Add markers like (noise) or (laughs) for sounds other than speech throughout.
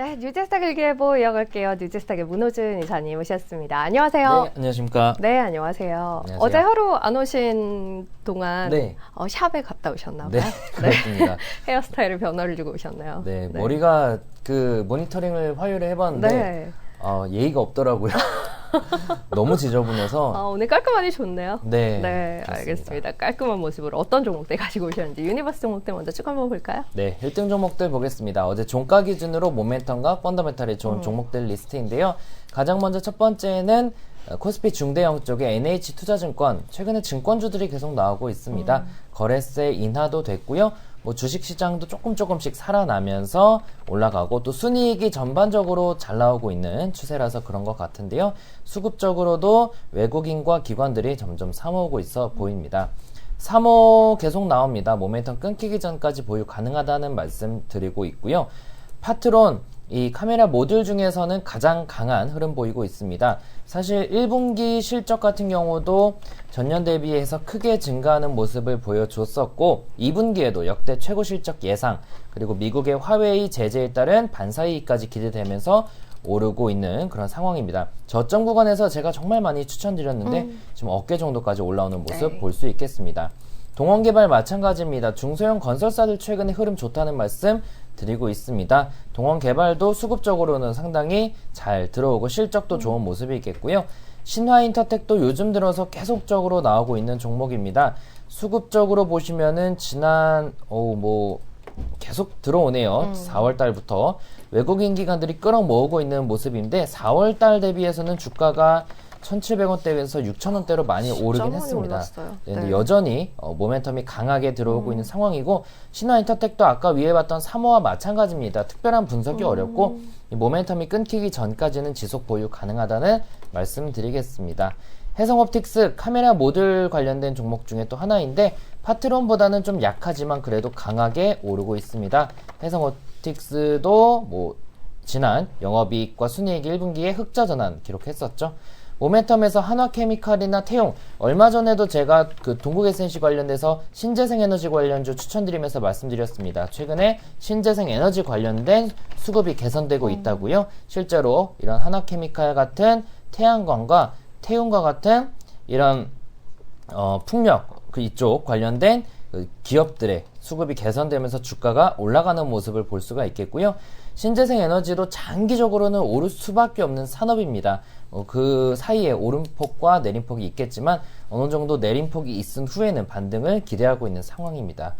네, 뉴제스탁 일기예보 이어갈게요. 뉴제스탁의 문호준 이사님 오셨습니다. 안녕하세요. 네, 안녕하십니까. 네, 안녕하세요. 안녕하세요. 어제 하루 안 오신 동안 네. 어, 샵에 갔다 오셨나 네, 봐요. (laughs) 그렇습니다. (laughs) 헤어스타일을 변화를 주고 오셨나요? 네, 머리가 그 모니터링을 화요일에 해봤는데 네. 어, 예의가 없더라고요. (laughs) (laughs) 너무 지저분해서. 아, 오늘 깔끔하니 좋네요. 네, 네, 그렇습니다. 알겠습니다. 깔끔한 모습으로 어떤 종목들 가지고 오셨는지 유니버스 종목들 먼저 쭉 한번 볼까요? 네, 1등 종목들 보겠습니다. 어제 종가 기준으로 모멘텀과 펀더멘탈이 좋은 음. 종목들 리스트인데요. 가장 먼저 첫 번째는 어, 코스피 중대형 쪽의 NH 투자증권 최근에 증권주들이 계속 나오고 있습니다. 음. 거래세 인하도 됐고요. 뭐 주식 시장도 조금 조금씩 살아나면서 올라가고 또 순이익이 전반적으로 잘 나오고 있는 추세라서 그런 것 같은데요. 수급적으로도 외국인과 기관들이 점점 사모으고 있어 보입니다. 3호 계속 나옵니다. 모멘텀 끊기기 전까지 보유 가능하다는 말씀 드리고 있고요. 파트론, 이 카메라 모듈 중에서는 가장 강한 흐름 보이고 있습니다. 사실 1분기 실적 같은 경우도 전년 대비해서 크게 증가하는 모습을 보여줬었고 2분기에도 역대 최고 실적 예상 그리고 미국의 화웨이 제재에 따른 반사이익까지 기대되면서 오르고 있는 그런 상황입니다. 저점 구간에서 제가 정말 많이 추천드렸는데 지금 어깨 정도까지 올라오는 모습 네. 볼수 있겠습니다. 동원개발 마찬가지입니다. 중소형 건설사들 최근에 흐름 좋다는 말씀 드리고 있습니다. 동원개발도 수급적으로는 상당히 잘 들어오고 실적도 좋은 모습이 있겠고요. 신화인터텍도 요즘 들어서 계속적으로 나오고 있는 종목입니다. 수급적으로 보시면은 지난 어뭐 계속 들어오네요. 4월 달부터 외국인 기관들이 끌어모으고 있는 모습인데 4월 달 대비해서는 주가가 1,700원대에서 6,000원대로 많이 오르긴 했습니다. 올랐어요. 네, 네. 여전히 어, 모멘텀이 강하게 들어오고 있는 상황이고 신화인터텍도 아까 위에 봤던 3호와 마찬가지입니다. 특별한 분석이 어렵고 이 모멘텀이 끊기기 전까지는 지속 보유 가능하다는 말씀드리겠습니다. 해성옵틱스 카메라 모듈 관련된 종목 중에 또 하나인데 파트론보다는 좀 약하지만 그래도 강하게 오르고 있습니다. 해성옵틱스도 뭐 지난 영업이익과 순이익 1분기에 흑자 전환 기록했었죠. 모멘텀에서 한화케미칼이나 태용 얼마 전에도 제가 그 동국 SNC 관련돼서 신재생 에너지 관련주 추천드리면서 말씀드렸습니다. 최근에 신재생 에너지 관련된 수급이 개선되고 있다고요. 실제로 이런 한화케미칼 같은 태양광과 태용과 같은 이런 어, 풍력 그 이쪽 관련된 그 기업들의 수급이 개선되면서 주가가 올라가는 모습을 볼 수가 있겠고요. 신재생 에너지도 장기적으로는 오를 수밖에 없는 산업입니다. 어, 그 사이에 오름폭과 내림폭이 있겠지만 어느 정도 내림폭이 있은 후에는 반등을 기대하고 있는 상황입니다.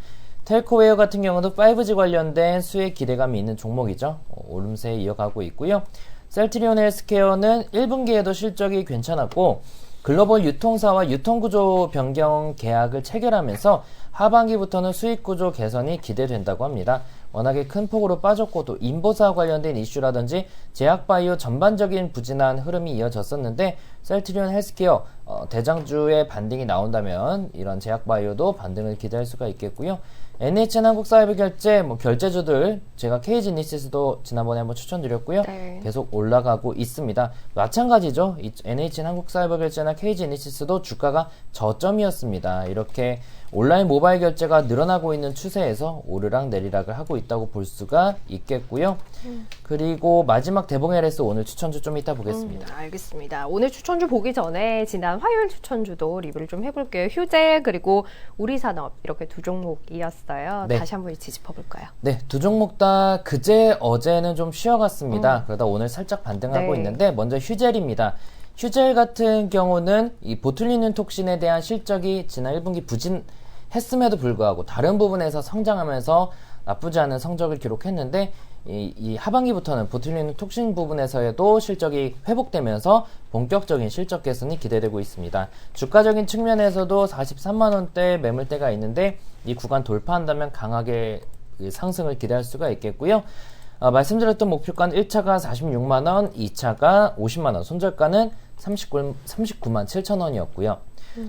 텔코웨어 같은 경우도 5G 관련된 수혜 기대감이 있는 종목이죠. 어, 오름세 이어가고 있고요. 셀트리온 헬스케어는 1분기에도 실적이 괜찮았고 글로벌 유통사와 유통구조 변경 계약을 체결하면서 하반기부터는 수익구조 개선이 기대된다고 합니다. 워낙에 큰 폭으로 빠졌고 또 인보사 관련된 이슈라든지 제약바이오 전반적인 부진한 흐름이 이어졌었는데 셀트리온 헬스케어 어, 대장주의 반등이 나온다면 이런 제약바이오도 반등을 기대할 수가 있겠고요. NHN 한국사회부결제 뭐 결제주들 제가 KG니시스도 지난번에 한번 추천드렸고요. 네. 계속 올라가고 있습니다. 마찬가지죠. 이 NHN 한국사회부결제나 KG니시스도 주가가 저점이었습니다. 이렇게 온라인 모바일 결제가 늘어나고 있는 추세에서 오르락 내리락을 하고 있다고 볼 수가 있겠고요. 그리고 마지막 대봉 LS 오늘 추천주 좀 이따 보겠습니다. 음, 알겠습니다. 오늘 추천주 보기 전에 지난 화요일 추천주도 리뷰를 좀 해볼게요. 휴재 그리고 우리산업 이렇게 두 종목이었어요. 네. 다시 한번 짚어 볼까요? 네, 두 종목 다 그제 어제는 좀 쉬어갔습니다. 그러다 오늘 살짝 반등하고 네. 있는데 먼저 휴젤입니다. 휴젤 같은 경우는 이 보툴리눔 톡신에 대한 실적이 지난 1분기 부진했음에도 불구하고 다른 부분에서 성장하면서 나쁘지 않은 성적을 기록했는데 이, 이 하반기부터는 보툴리눔 톡신 부분에서도 실적이 회복되면서 본격적인 실적 개선이 기대되고 있습니다. 주가적인 측면에서도 43만 원대 매물대가 있는데 이 구간 돌파한다면 강하게 그 상승을 기대할 수가 있겠고요. 아, 말씀드렸던 목표가는 1차가 46만원, 2차가 50만원, 손절가는 39, 39만 7천원이었고요.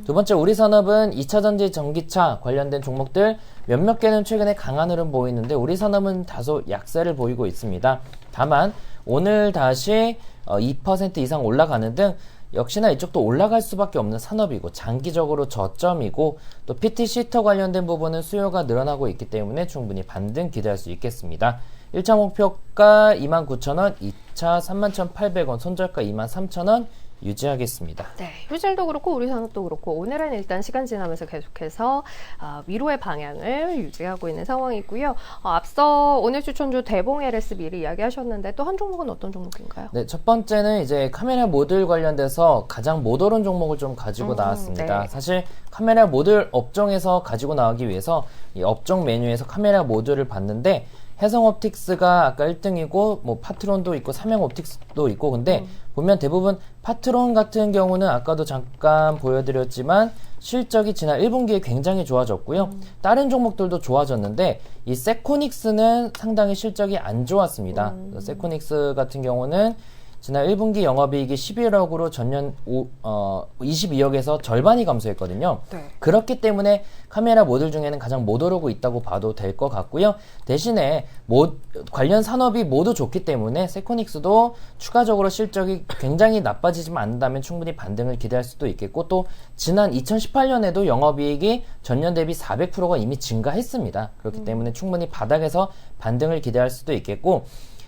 두 번째, 우리 산업은 2차 전지 전기차 관련된 종목들 몇몇 개는 최근에 강한 흐름 보이는데 우리 산업은 다소 약세를 보이고 있습니다. 다만 오늘 다시 어, 2% 이상 올라가는 등 역시나 이쪽도 올라갈 수밖에 없는 산업이고 장기적으로 저점이고 또 PT 시터 관련된 부분은 수요가 늘어나고 있기 때문에 충분히 반등 기대할 수 있겠습니다. 1차 목표가 29,000원, 2차 31,800원, 손절가 23,000원 유지하겠습니다. 네, 휴젤도 그렇고 우리 산업도 그렇고 오늘은 일단 시간 지나면서 계속해서 아, 위로의 방향을 유지하고 있는 상황이고요. 어, 앞서 오늘 추천주 대봉 LS 미리 이야기하셨는데 또 한 종목은 어떤 종목인가요? 네, 첫 번째는 이제 카메라 모듈 관련돼서 가장 못 오른 종목을 좀 가지고 음, 나왔습니다. 네. 사실 카메라 모듈 업종에서 가지고 나오기 위해서 이 업종 메뉴에서 카메라 모듈을 봤는데 해성 옵틱스가 아까 1등이고 뭐 파트론도 있고 삼양 옵틱스도 있고 근데 보면 대부분 파트론 같은 경우는 아까도 잠깐 보여드렸지만 실적이 지난 1분기에 굉장히 좋아졌고요. 다른 종목들도 좋아졌는데 이 세코닉스는 상당히 실적이 안 좋았습니다. 세코닉스 같은 경우는 지난 1분기 영업이익이 11억으로 전년 오, 어, 22억에서 절반이 감소했거든요. 네. 그렇기 때문에 카메라 모듈 중에는 가장 못 오르고 있다고 봐도 될 것 같고요. 대신에 모, 관련 산업이 모두 좋기 때문에 세코닉스도 추가적으로 실적이 굉장히 나빠지지만 않는다면 충분히 반등을 기대할 수도 있겠고 또 지난 2018년에도 영업이익이 전년 대비 400%가 이미 증가했습니다. 그렇기 때문에 충분히 바닥에서 반등을 기대할 수도 있겠고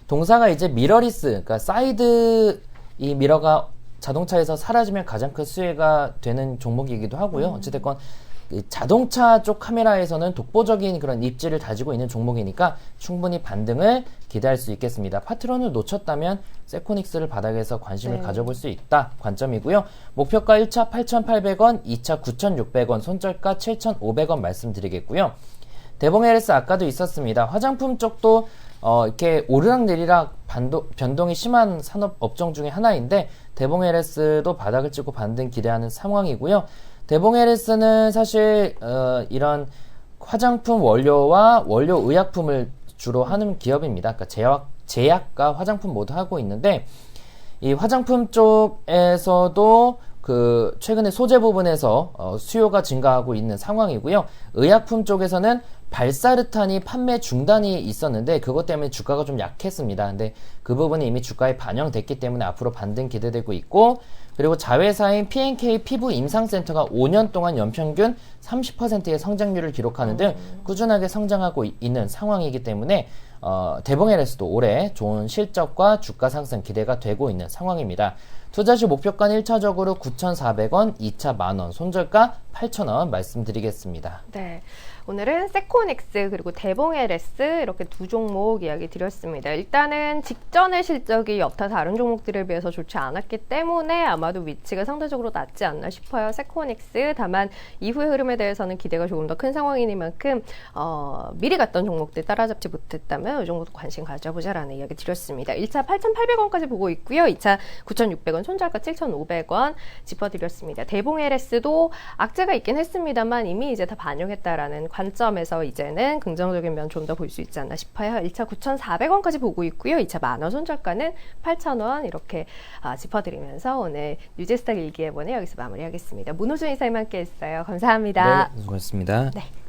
동사가 이제 미러리스, 그러니까 사이드 이 미러가 자동차에서 사라지면 가장 큰 수혜가 되는 종목이기도 하고요. 어찌됐건 이 자동차 쪽 카메라에서는 독보적인 그런 입지를 다지고 있는 종목이니까 충분히 반등을 기대할 수 있겠습니다. 파트론을 놓쳤다면 세코닉스를 바닥에서 관심을 네. 가져볼 수 있다 관점이고요. 목표가 1차 8,800원, 2차 9,600원, 손절가 7,500원 말씀드리겠고요. 대봉 LS 아까도 있었습니다. 화장품 쪽도 어, 이렇게 오르락내리락 반도, 변동이 심한 산업 업종 중에 하나인데 대봉 LS도 바닥을 찍고 반등 기대하는 상황이고요. 대봉 LS는 사실 어, 이런 화장품 원료와 원료 의약품을 주로 하는 기업입니다. 그러니까 제약, 제약과 화장품 모두 하고 있는데 이 화장품 쪽에서도 그 최근에 소재 부분에서 어, 수요가 증가하고 있는 상황이고요. 의약품 쪽에서는 발사르탄이 판매 중단이 있었는데 그것 때문에 주가가 좀 약했습니다. 근데 그 부분이 이미 주가에 반영됐기 때문에 앞으로 반등 기대되고 있고 그리고 자회사인 P&K 피부 임상센터가 5년 동안 연평균 30%의 성장률을 기록하는 등 꾸준하게 성장하고 이- 있는 상황이기 때문에 어, 대봉LS도 올해 좋은 실적과 주가 상승 기대가 되고 있는 상황입니다. 투자 시 목표가 1차적으로 9,400원, 2차 만원, 손절가 8,000원 말씀드리겠습니다. 네. 오늘은 세코닉스 그리고 대봉 LS 이렇게 두 종목 이야기 드렸습니다. 일단은 직전의 실적이 여타 다른 종목들에 비해서 좋지 않았기 때문에 아마도 위치가 상대적으로 낮지 않나 싶어요. 세코닉스 다만 이후의 흐름에 대해서는 기대가 조금 더 큰 상황이니만큼 어, 미리 갔던 종목들 따라잡지 못했다면 이 정도도 관심 가져보자라는 이야기 드렸습니다. 1차 8,800원까지 보고 있고요. 2차 9,600원, 손절가 7,500원 짚어드렸습니다. 대봉 LS도 악재가 있긴 했습니다만 이미 이제 다 반영했다라는 관점에서 이제는 긍정적인 면 좀 더 볼 수 있지 않나 싶어요. 1차 9,400원까지 보고 있고요. 2차 만원 손절가는 8,000원 이렇게 아, 짚어드리면서 오늘 뉴제스탁 일기예보는 여기서 마무리하겠습니다. 문호준 이사님 함께 했어요. 감사합니다. 네, 수고하셨습니다. 네.